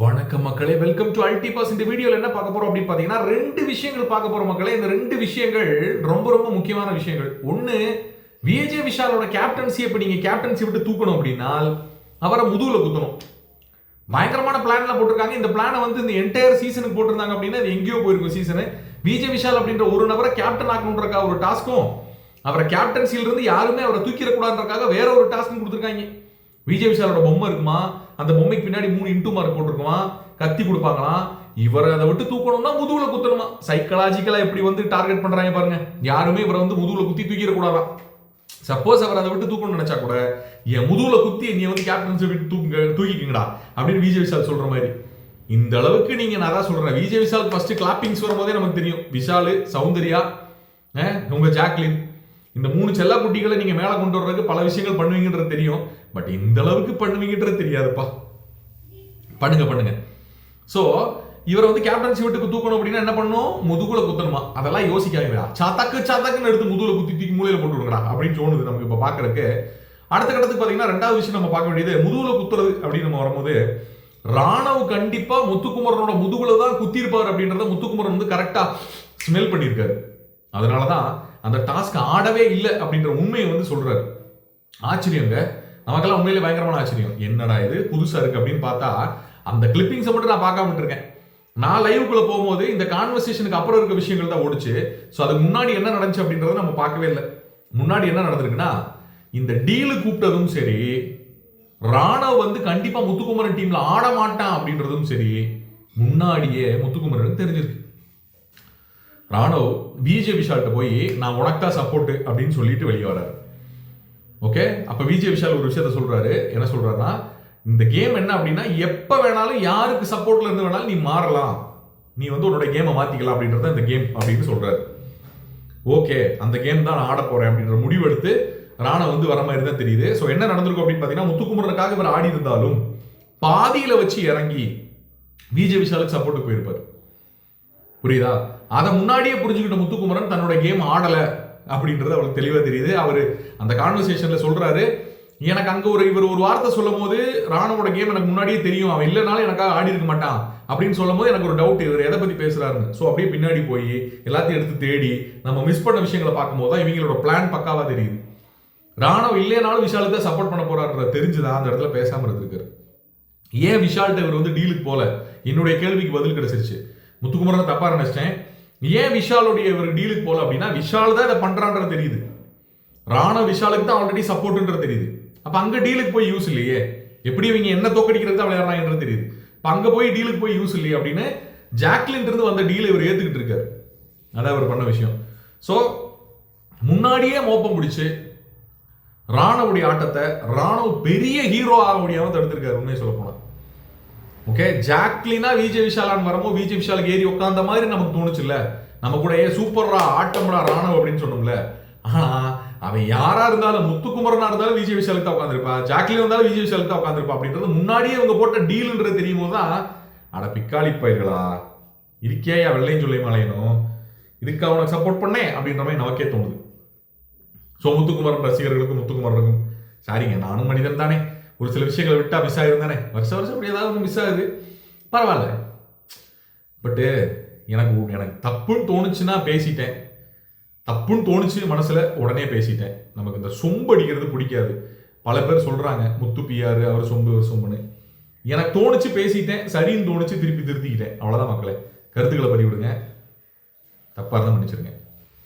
வணக்கம் மக்களே. Welcome to அல்டி pass இந்த வீடியோல என்ன பார்க்க போறோம் அப்படின்னு பாத்தீங்கன்னா ரெண்டு விஷயங்கள் பார்க்க போறோம் மக்களே. இந்த ரெண்டு விஷயங்கள் ரொம்ப ரொம்ப முக்கியமான விஷயங்கள். ஒன்னு விஜே விஷாலோட கேப்டன்சி இப்ப நீங்க கேப்டன்சி விட்டு தூக்கணும் அப்படின்னா அவரை முதுகுல குத்தணும். பயங்கரமான பிளான்ல போட்டிருக்காங்க. இந்த பிளானை வந்து இந்த என்டையர் சீசனுக்கு போட்டிருந்தாங்க அப்படின்னா அது எங்கேயோ போயிருக்கும் சீசனு விஜய் விஷால் அப்படின்ற ஒரு நபரை கேப்டன் ஆக்கணுன்றக்கா ஒரு டாஸ்க்கும் அவரை கேப்டன்சில இருந்து யாருமே அவரை தூக்கிடக்கூடாதுன்றக்காக வேற ஒரு டாஸ்க்கும் கொடுத்துருக்காங்க. விஜய் விஷாலோட பொம்மை இருக்குமா? அந்த பொம்மைக்கு பின்னாடி மூணு இன்ட்டு மார்க் போட்டிருக்குமா? கத்தி கொடுப்பாங்களாம். இவரை அதை விட்டு தூக்கணும்னா முதுகுல குத்தணுமா? சைக்கலாஜிக்கலா எப்படி வந்து டார்கெட் பண்றாங்க பாருங்க. யாருமே இவரை வந்து முதுகுல குத்தி தூக்கிடக்கூடாதான். சப்போஸ் அவர் அதை விட்டு தூக்கணும்னு நினைச்சா கூட என் முதுகுல குத்தி நீ வந்து கேப்டன்ஸை விட்டு தூக்குங்க தூக்கிக்கிங்கடா அப்படின்னு விஜய் விஷால் சொல்ற மாதிரி. இந்த அளவுக்கு நீங்க நான் தான் சொல்றேன். விஜய் விஷால் ஃபர்ஸ்ட் கிளாப்பிங்ஸ் வரும்போதே நமக்கு தெரியும். விஷாலு சௌந்தர்யா உங்க ஜாக்லின். இந்த மூணு செல்ல குட்டிகளை மேலே கொண்டு வர்றதுக்கு பல விஷயங்கள் பண்ணுவீங்கன்றது தெரியும். பட் இந்த அளவுக்கு பண்ணுவீங்கன்றது தெரியாதுப்பா. பண்ணுங்க பண்ணுங்க. ஸோ இவரை வந்து கேப்டன்சி விட்டுக்கு தூக்கணும் அப்படின்னா என்ன பண்ணும்? முதுகுல குத்தணுமா? அதெல்லாம் யோசிக்காதீங்களா சாத்தாக்கு சாத்தாக்குன்னு எடுத்து முதுகுல குத்தி தூக்கி மூலையில போட்டு விடுங்கடா அப்படின்னு தோணுது நமக்கு இப்போ பார்க்கறதுக்கு அடுத்த கட்டத்துக்கு பார்த்தீங்கன்னா ரெண்டாவது விஷயம் நம்ம பார்க்க வேண்டியது முதுகுல குத்துறது அப்படின்னு நம்ம வரும்போது ராணவ் கண்டிப்பா முத்துக்குமரனோட முதுகுல தான் குத்திருப்பார் அப்படின்றத முத்துக்குமரன் வந்து கரெக்டா ஸ்மெல் பண்ணியிருக்காரு. அதனால தான் அந்த டாஸ்க் ஆடவே இல்லை அப்படின்ற உண்மையை வந்து சொல்றாரு. ஆச்சரியங்க. நமக்கெல்லாம் உண்மையிலே பயங்கரமான ஆச்சரியம். என்னடா இது? புதுசா இருக்கு அப்படின்னு பார்த்தா அந்த கிளிப்பிங்ஸை மட்டும் நான் பார்க்காம இருக்கேன் நான் லைவுக்குள்ள போகும்போது இந்த கான்வர்சேஷனுக்கு அப்புறம் இருக்க விஷயங்கள் தான் ஓடிச்சு. ஸோ அதுக்கு முன்னாடி என்ன நடந்துச்சு அப்படின்றத நம்ம பார்க்கவே இல்லை. முன்னாடி என்ன நடந்திருக்குன்னா இந்த டீலு கூப்பிட்டதும் சரி ராணவ் வந்து கண்டிப்பா முத்துக்குமரன் டீம்ல ஆட மாட்டான் அப்படின்றதும் சரி முன்னாடியே முத்துக்குமரனுக்கு தெரிஞ்சிருக்கு. ராணவ் பிஜே விஷால்கிட்ட போய் நான் உனக்கா சப்போர்ட்டு அப்படின்னு சொல்லிட்டு வெளியே வராரு. ஓகே அப்போ விஜய் விஷால் ஒரு விஷயத்த சொல்றாரு. என்ன சொல்றாருன்னா இந்த கேம் என்ன அப்படின்னா எப்போ வேணாலும் யாருக்கு சப்போர்ட்ல இருந்து வேணாலும் நீ மாறலாம். நீ வந்து உன்னோட கேமை மாத்திக்கலாம் அப்படின்றத இந்த கேம் அப்படின்னு சொல்றாரு. ஓகே அந்த கேம் தான் நான் ஆட போறேன் அப்படின்ற முடிவு எடுத்து ராணா வந்து வர மாதிரி தான் தெரியுது. ஸோ என்ன நடந்திருக்கும் அப்படின்னு பார்த்தீங்கன்னா முத்துக்குமரனுக்காக இவர் ஆடி இருந்தாலும் பாதியில வச்சு இறங்கி விஜய் விஷாலுக்கு சப்போர்ட்டுக்கு போயிருப்பார். புரியுதா? அதை முன்னாடியே புரிஞ்சுக்கிட்ட முத்துக்குமரன் தன்னோட கேம் ஆடலை அப்படின்றது அவளுக்கு தெளிவாக தெரியுது. அவர் அந்த கான்வர்சேஷனில் சொல்கிறாரு எனக்கு அங்கே ஒரு இவர் ஒரு வார்த்தை சொல்லும் போது ராணுவோட கேம் எனக்கு முன்னாடியே தெரியும். அவன் இல்லைனாலும் எனக்காக ஆடி இருக்க மாட்டான். அப்படின்னு சொல்லும் போது எனக்கு ஒரு டவுட் இவர் எதை பற்றி பேசுகிறாருன்னு ஸோ அப்படியே பின்னாடி போய் எல்லாத்தையும் எடுத்து தேடி நம்ம மிஸ் பண்ண விஷயங்களை பார்க்கும்போது தான் இவங்களோட பிளான் பக்காவாக தெரியுது. ராணுவ இல்லைனாலும் விஷாலுக்கு தான் சப்போர்ட் பண்ண போறாருன்ற தெரிஞ்சுதான் அந்த இடத்துல பேசாமல் இருந்திருக்காரு. ஏன் விஷால்கிட்ட இவர் வந்து டீலுக்கு போல? என்னுடைய கேள்விக்கு பதில் கிடைச்சிருச்சு. முத்துக்குமரன் தப்பா நினைச்சிட்டேன். ஏன் விஷாலுடைய இவர் டீலுக்கு போல அப்படின்னா விஷால் தான் இதை பண்றான்றது தெரியுது. ராணா விஷாலுக்கு தான் ஆல்ரெடி சப்போர்ட்ன்றது தெரியுது. அப்ப அங்க டீலுக்கு போய் யூஸ் இல்லையே. எப்படி இவங்க என்ன தோக்கடிக்கிறது தான் விளையாடுறாங்கன்றது தெரியுது. இப்ப அங்க போய் டீலுக்கு போய் யூஸ் இல்லையே அப்படின்னு ஜாக்லின் இருந்து வந்த டீலை இவர் ஏத்துக்கிட்டு இருக்காரு. அதான் அவர் பண்ண விஷயம். ஸோ முன்னாடியே மோப்பம் முடிச்சு ராணவுடைய ஆட்டத்தை ராணுவ பெரிய ஹீரோ ஆக முடியாம தடுத்திருக்காரு உண்மையை சொல்ல போனா. ஓகே ஜாக்லினா விஜய் விஷாலான்னு வரமோ விஜய் விஷாலுக்கு ஏறி உட்காந்த மாதிரி நமக்கு தோணுச்சுல்ல? நம்ம கூட ஏ சூப்பர்ரா ஆட்டம்டா ராணவ் அப்படின்னு சொன்னோம்ல? ஆனா அவன் யாரா இருந்தாலும் முத்துக்குமரனா இருந்தாலும் விஜய் விஷாலுக்கு தான் உட்காந்துருப்பா ஜாக்லின் இருந்தாலும் விஜய் விஷாலுக்கு தான் உட்காந்துருப்பா அப்படின்றது முன்னாடியே இவங்க போட்ட டீல்ன்றது தெரியும் போது தான் அட பிக்காளி பயிர்களா? இருக்கே வெள்ளையும் சொல்லி மலையணும் இதுக்கு அவனுக்கு சப்போர்ட் பண்ணேன் அப்படின்ற மாதிரி நமக்கே தோணுது. ஸோ முத்துக்குமரன் ரசிகர்களுக்கும் முத்துக்குமரனுக்கும் சாரிங்க நானும் மனிதன் தானே. ஒரு சில விஷயங்களை விட்டா மிஸ் ஆகிடும் தானே வருஷம் வருஷம் அப்படி ஏதாவது ஒன்று மிஸ் ஆகுது. பரவாயில்ல. பட்டு எனக்கு எனக்கு தப்புன்னு தோணுச்சுன்னா பேசிட்டேன். தப்புன்னு தோணுச்சு மனசில் உடனே பேசிட்டேன். நமக்கு இந்த சொம்பு அடிக்கிறது பிடிக்காது. பல பேர் சொல்கிறாங்க முத்து பியாரு அவர் சொம்பு அவர் சொம்புன்னு. எனக்கு தோணுச்சு பேசிட்டேன் சரின்னு தோணுச்சு திருப்பி திருத்திக்கிட்டேன். அவ்வளோதான் மக்களே. கருத்துக்களை பதிவிடுங்க. தப்பாக இருந்தால் மன்னிச்சிருங்க.